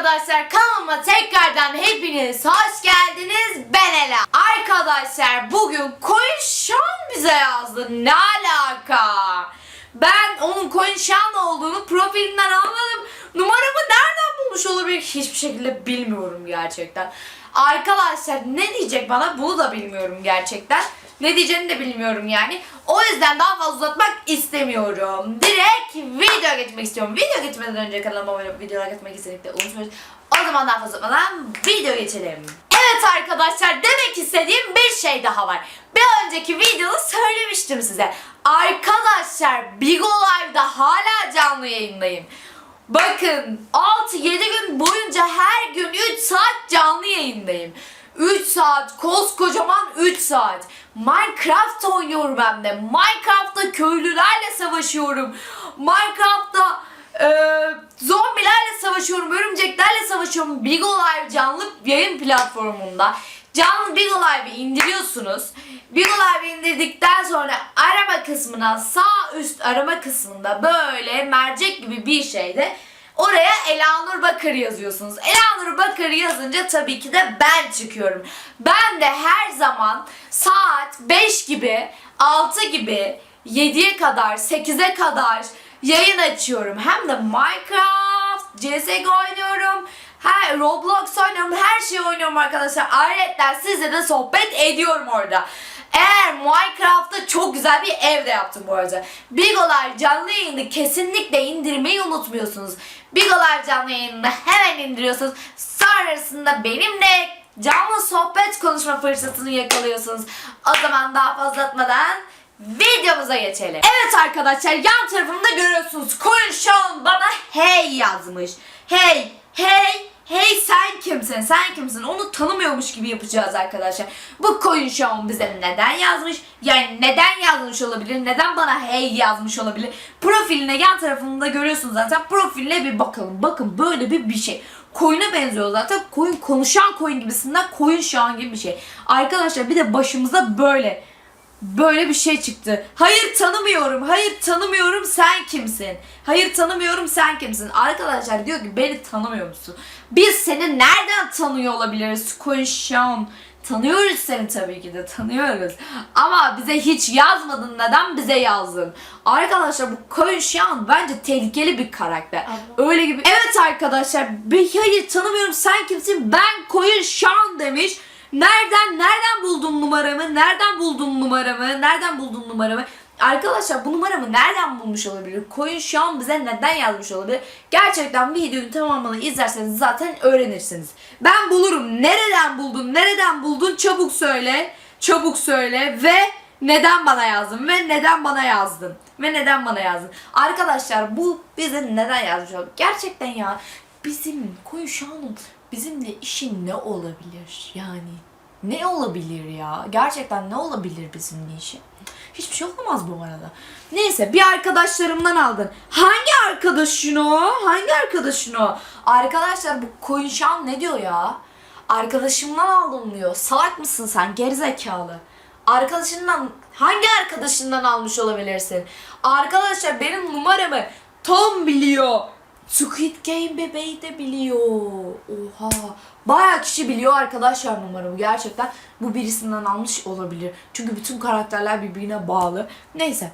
arkadaşlar kanalıma tekrardan hepiniz hoş geldiniz. Ben Ela. Arkadaşlar bugün koyun şan bize yazdı. Ne alaka? Ben onun koyun şan olduğunu profilinden anladım. Numaramı nereden bulmuş olabilir hiçbir şekilde bilmiyorum gerçekten. Arkadaşlar ne diyecek bana bunu da bilmiyorum gerçekten. Ne diyeceğini de bilmiyorum yani. O yüzden daha fazla uzatmak istemiyorum. Direkt video geçmek istiyorum. Video geçmeden önce kanalıma abone olup videolar geçmek kesinlikle unutmayın. O zaman daha fazla uzatmadan video geçelim. Evet arkadaşlar demek istediğim bir şey daha var. Bir önceki videoda söylemiştim size. Arkadaşlar Bigo Live'da hala canlı yayındayım. Bakın 6-7 gün boyunca her gün 3 saat canlı yayındayım. 3 saat, koskocaman 3 saat. Minecraft oynuyorum hem de. Minecraft'ta köylülerle savaşıyorum. Minecraft'ta e, zombilerle savaşıyorum, örümceklerle savaşıyorum. Bigo Live canlı yayın platformunda. Canlı Bigo Live'i indiriyorsunuz. Bigo Live'i indirdikten sonra arama kısmına sağ üst arama kısmında böyle mercek gibi bir şeyde Oraya Elanur Bakır yazıyorsunuz. Elanur Bakır yazınca tabii ki de ben çıkıyorum. Ben de her zaman saat 5 gibi, 6 gibi, 7'ye kadar, 8'e kadar yayın açıyorum. Hem de Minecraft, CSGO oynuyorum. Her Roblox oynuyorum, her şeyi oynuyorum arkadaşlar. Ayrıca sizle de sohbet ediyorum orada. Eğer Minecraft'ta çok güzel bir evde yaptım bu arada. Bigolar canlı yayını kesinlikle indirmeyi unutmuyorsunuz. Bigolar canlı yayını hemen indiriyorsunuz. Sonrasında benimle canlı sohbet konuşma fırsatını yakalıyorsunuz. O zaman daha fazla atmadan videomuza geçelim. Evet arkadaşlar yan tarafımda görüyorsunuz. Sean bana hey yazmış. Hey, hey, kimsin? Sen kimsin? Onu tanımıyormuş gibi yapacağız arkadaşlar. Bu koyun Sean bize neden yazmış? Yani neden yazmış olabilir? Neden bana hey yazmış olabilir? Profiline yan tarafında görüyorsunuz zaten. Profiline bir bakalım. Bakın böyle bir bir şey. Koyuna benziyor zaten. Koyun konuşan koyun gibisinden koyun Sean gibi bir şey. Arkadaşlar bir de başımıza böyle böyle bir şey çıktı. Hayır tanımıyorum. Hayır tanımıyorum. Sen kimsin? Hayır tanımıyorum. Sen kimsin? Arkadaşlar diyor ki beni tanımıyor musun? Biz seni nereden tanıyor olabiliriz? Konuşan. Tanıyoruz seni tabii ki de tanıyoruz. Ama bize hiç yazmadın. Neden bize yazdın? Arkadaşlar bu Konuşan bence tehlikeli bir karakter. Öyle gibi. Evet arkadaşlar. bir- Hayır tanımıyorum. Sen kimsin? Ben Koyun Şan demiş. Nereden nereden buldun numaramı? Nereden buldun numaramı? Nereden buldun numaramı? Arkadaşlar bu numaramı nereden bulmuş olabilir? Koyun şu an bize neden yazmış olabilir? Gerçekten videonun tamamını izlerseniz zaten öğrenirsiniz. Ben bulurum. Nereden buldun? Nereden buldun? Çabuk söyle. Çabuk söyle ve neden bana yazdın ve neden bana yazdın ve neden bana yazdın? Arkadaşlar bu bize neden yazmış olabilir? Gerçekten ya bizim koyun şu an bizimle işin ne olabilir? Yani ne olabilir ya? Gerçekten ne olabilir bizimle işi? Hiçbir şey olamaz bu arada. Neyse bir arkadaşlarımdan aldın. Hangi arkadaşın o? Hangi arkadaşın o? Arkadaşlar bu koyun şan ne diyor ya? Arkadaşımdan aldım diyor. Salak mısın sen gerizekalı? Arkadaşından hangi arkadaşından almış olabilirsin? Arkadaşlar benim numaramı Tom biliyor. Squid Game bebeği de biliyor. Oha. Bayağı kişi biliyor arkadaşlar numaramı gerçekten. Bu birisinden almış olabilir. Çünkü bütün karakterler birbirine bağlı. Neyse.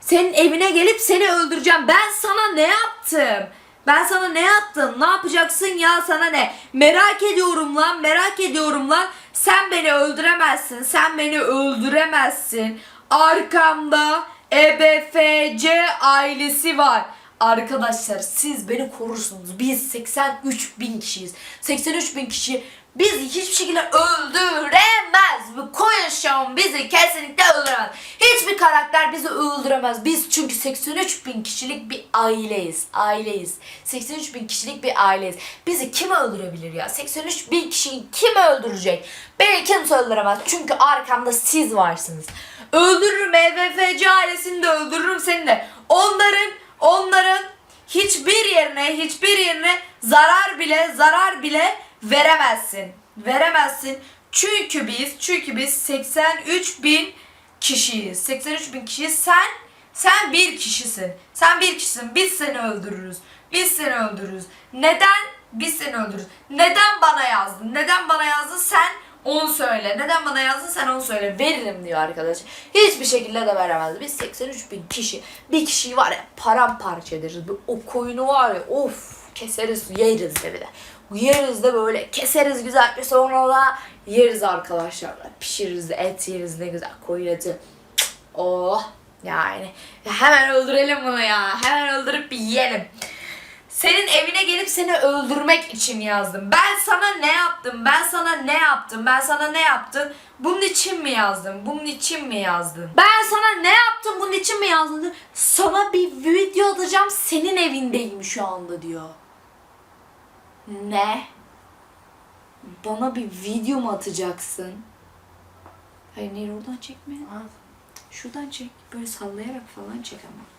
Senin evine gelip seni öldüreceğim. Ben sana ne yaptım? Ben sana ne yaptım? Ne yapacaksın ya sana ne? Merak ediyorum lan, merak ediyorum lan. Sen beni öldüremezsin. Sen beni öldüremezsin. Arkamda EBFC ailesi var. Arkadaşlar siz beni korursunuz. Biz 83 bin kişiyiz. 83 bin kişi bizi hiçbir şekilde öldüremez. Bu koyun bizi kesinlikle öldüremez. Hiçbir karakter bizi öldüremez. Biz çünkü 83 bin kişilik bir aileyiz. Aileyiz. 83 bin kişilik bir aileyiz. Bizi kim öldürebilir ya? 83 bin kişiyi kim öldürecek? Beni kimse öldüremez. Çünkü arkamda siz varsınız. Öldürürüm EVFC ailesini de öldürürüm seni de. Onların yerine hiçbir yerine zarar bile zarar bile veremezsin. Veremezsin. Çünkü biz çünkü biz 83 bin kişiyiz. 83 bin kişiyiz. Sen sen bir kişisin. Sen bir kişisin. Biz seni öldürürüz. Biz seni öldürürüz. Neden? biz seni öldürürüz. Neden bana yazdın? Neden bana yazdın? Sen onu söyle. Neden bana yazdın? Sen onu söyle. Veririm diyor arkadaş. Hiçbir şekilde de veremez. Biz 83 bin kişi. Bir kişiyi var ya paramparça ederiz. Bu- O koyunu var ya of keseriz yeriz de bir de. Yeriz de böyle keseriz güzel bir sonra da yeriz arkadaşlar. Pişiririz de et yeriz ne güzel koyun eti. Oh yani hemen öldürelim bunu ya. Hemen öldürüp bir yiyelim. Senin evine gelip seni öldürmek için yazdım. Ben sana ne yaptım? Ben sana ne yaptım? Ben sana ne yaptım? Bunun için mi yazdım? Bunun için mi yazdın? Ben sana ne yaptım? Bunun için mi yazdın? Sana bir video atacağım. Senin evindeyim şu anda diyor. Ne? Bana bir video mu atacaksın? Hayır Nehir oradan çekme. Şuradan çek. Böyle sallayarak falan çek ama.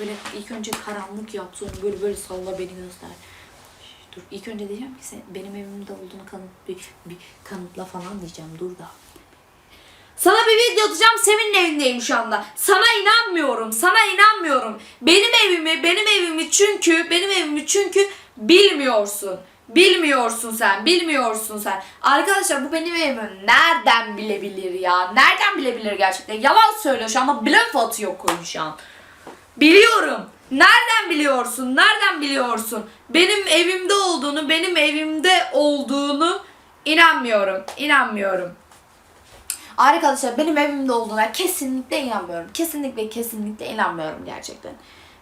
Böyle ilk önce karanlık yap sonra böyle böyle salla beni göster. Dur ilk önce diyeceğim ki sen benim evimde olduğunu kanıt bir, bir kanıtla falan diyeceğim. Dur da. Sana bir video atacağım Semin'in evindeyim şu anda. Sana inanmıyorum. Sana inanmıyorum. Benim evimi, benim evimi çünkü, benim evimi çünkü bilmiyorsun. Bilmiyorsun sen, bilmiyorsun sen. Arkadaşlar bu benim evimi nereden bilebilir ya? Nereden bilebilir gerçekten? Yalan söylüyor şu anda blöf atıyor koyun şu an. Biliyorum. Nereden biliyorsun? Nereden biliyorsun? Benim evimde olduğunu, benim evimde olduğunu inanmıyorum. İnanmıyorum. Arkadaşlar benim evimde olduğuna kesinlikle inanmıyorum. Kesinlikle kesinlikle inanmıyorum gerçekten.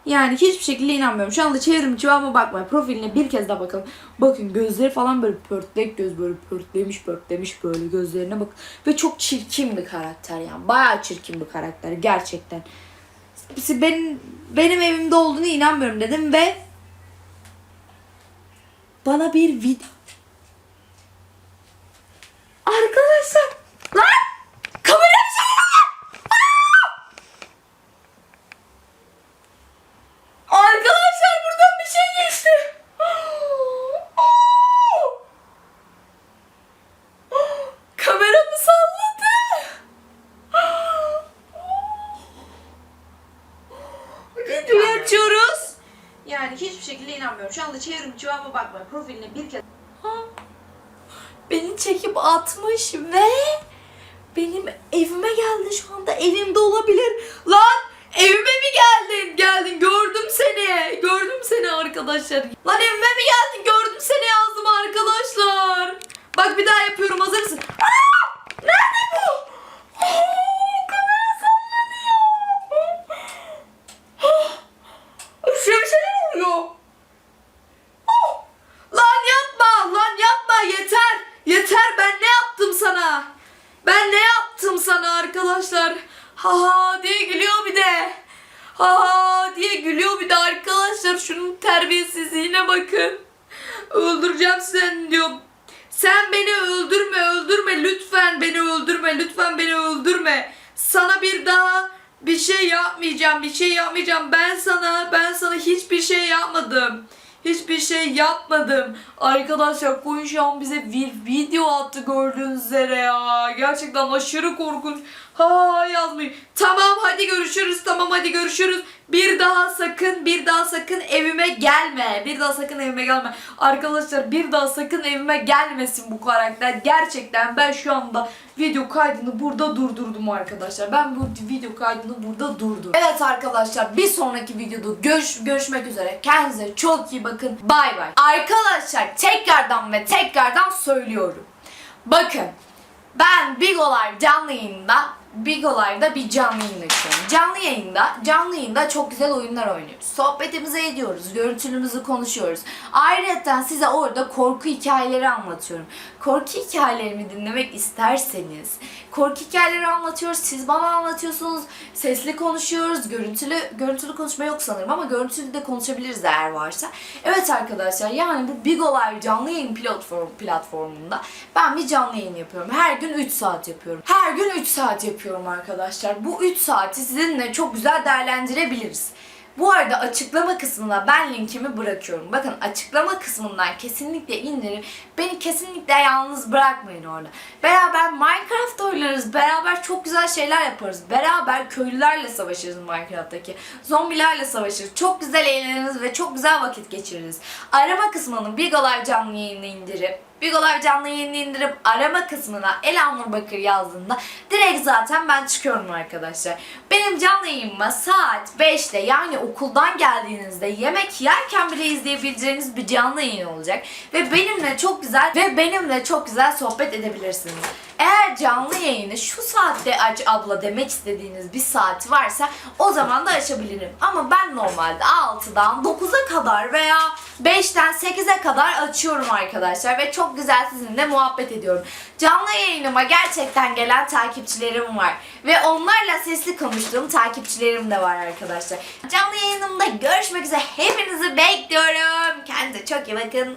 Yani hiçbir şekilde inanmıyorum. Şu anda çevrim cevabıma bakma. Profiline bir kez daha bakalım. Bakın gözleri falan böyle pörtlek göz böyle pörtlemiş pörtlemiş böyle gözlerine bak. Ve çok çirkin bir karakter yani. Bayağı çirkin bir karakter gerçekten. Benim, benim evimde olduğunu inanmıyorum dedim ve bana bir video Arkadaşlar lan kamera bir şey Arkadaşlar buradan bir şey geçti. Kameramı salladı. Videoyu açıyoruz. Yani hiçbir şekilde inanmıyorum. Şu anda çevrim cevaba bakma. Profiline bir kez... Ha. Beni çekip atmış ve benim evime geldi şu anda. Evimde olabilir. Lan evime mi geldin? Geldin gördüm seni. Gördüm seni arkadaşlar. Lan evime mi geldin? Gördüm seni yazdım arkadaşlar. Bak bir daha yapıyorum hazır mısın? Aa! Nerede bu? Aa, kamera sallanıyor. Şöyle bir şeyler oluyor. Oh! Lan yapma, lan yapma yeter. Yeter ben ne yaptım sana? Ben ne yaptım sana arkadaşlar? Ha ha diye gülüyor bir de. Ha diye gülüyor bir de arkadaşlar. Şunun terbiyesizliğine bakın. Öldüreceğim seni diyor. Sen beni öldürme, öldürme lütfen beni öldürme, lütfen beni öldürme. Sana bir daha bir şey yapmayacağım, bir şey yapmayacağım. Ben sana, ben sana hiçbir şey yapmadım. Hiçbir şey yapmadım. Arkadaşlar koyun şu an bize bir video attı gördüğünüz üzere ya. Gerçekten aşırı korkunç. Ha yazmayın. Tamam hadi görüşürüz. Tamam hadi görüşürüz. Bir daha sakın bir daha sakın evime gelme. Bir daha sakın evime gelme. Arkadaşlar bir daha sakın evime gelmesin bu karakter. Gerçekten ben şu anda video kaydını burada durdurdum arkadaşlar. Ben bu video kaydını burada durdurdum. Evet arkadaşlar bir sonraki videoda görüş, görüşmek üzere. Kendinize çok iyi bakın. Bay bay. Arkadaşlar tekrardan ve tekrardan söylüyorum. Bakın ben Big Olay canlı yayında Big Olay'da bir canlı yayın açıyorum. Canlı yayında, canlı yayında çok güzel oyunlar oynuyoruz. Sohbetimizi ediyoruz, görüntülümüzü konuşuyoruz. Ayrıca size orada korku hikayeleri anlatıyorum. Korku hikayelerimi dinlemek isterseniz, korku hikayeleri anlatıyoruz, siz bana anlatıyorsunuz, sesli konuşuyoruz, görüntülü görüntülü konuşma yok sanırım ama görüntülü de konuşabiliriz eğer varsa. Evet arkadaşlar yani bu Big Olay canlı yayın platform, platformunda ben bir canlı yayın yapıyorum. Her gün 3 saat yapıyorum. Her gün 3 saat yapıyorum arkadaşlar. Bu 3 saati sizinle çok güzel değerlendirebiliriz. Bu arada açıklama kısmına ben linkimi bırakıyorum. Bakın açıklama kısmından kesinlikle indirin. Beni kesinlikle yalnız bırakmayın orada. Beraber Minecraft oynarız. Beraber çok güzel şeyler yaparız. Beraber köylülerle savaşırız Minecraft'taki. Zombilerle savaşırız. Çok güzel eğleniriz ve çok güzel vakit geçiririz. Arama kısmının Big Live canlı yayını indirip Big Live canlı yayını indirip arama kısmına Elanur Bakır yazdığında direkt zaten ben çıkıyorum arkadaşlar. Benim canlı yayınıma saat 5'te yani okuldan geldiğinizde yemek yerken bile izleyebileceğiniz bir canlı yayın olacak. Ve benimle çok güzel ve benimle çok güzel sohbet edebilirsiniz. Eğer canlı yayını şu saatte aç abla demek istediğiniz bir saat varsa o zaman da açabilirim. Ama ben normalde 6'dan 9'a kadar veya 5'ten 8'e kadar açıyorum arkadaşlar ve çok güzel sizinle muhabbet ediyorum. Canlı yayınıma gerçekten gelen takipçilerim var ve onlarla sesli konuştuğum takipçilerim de var arkadaşlar. Canlı yayınımda görüşmek üzere hepinizi bekliyorum. Kendinize çok iyi bakın.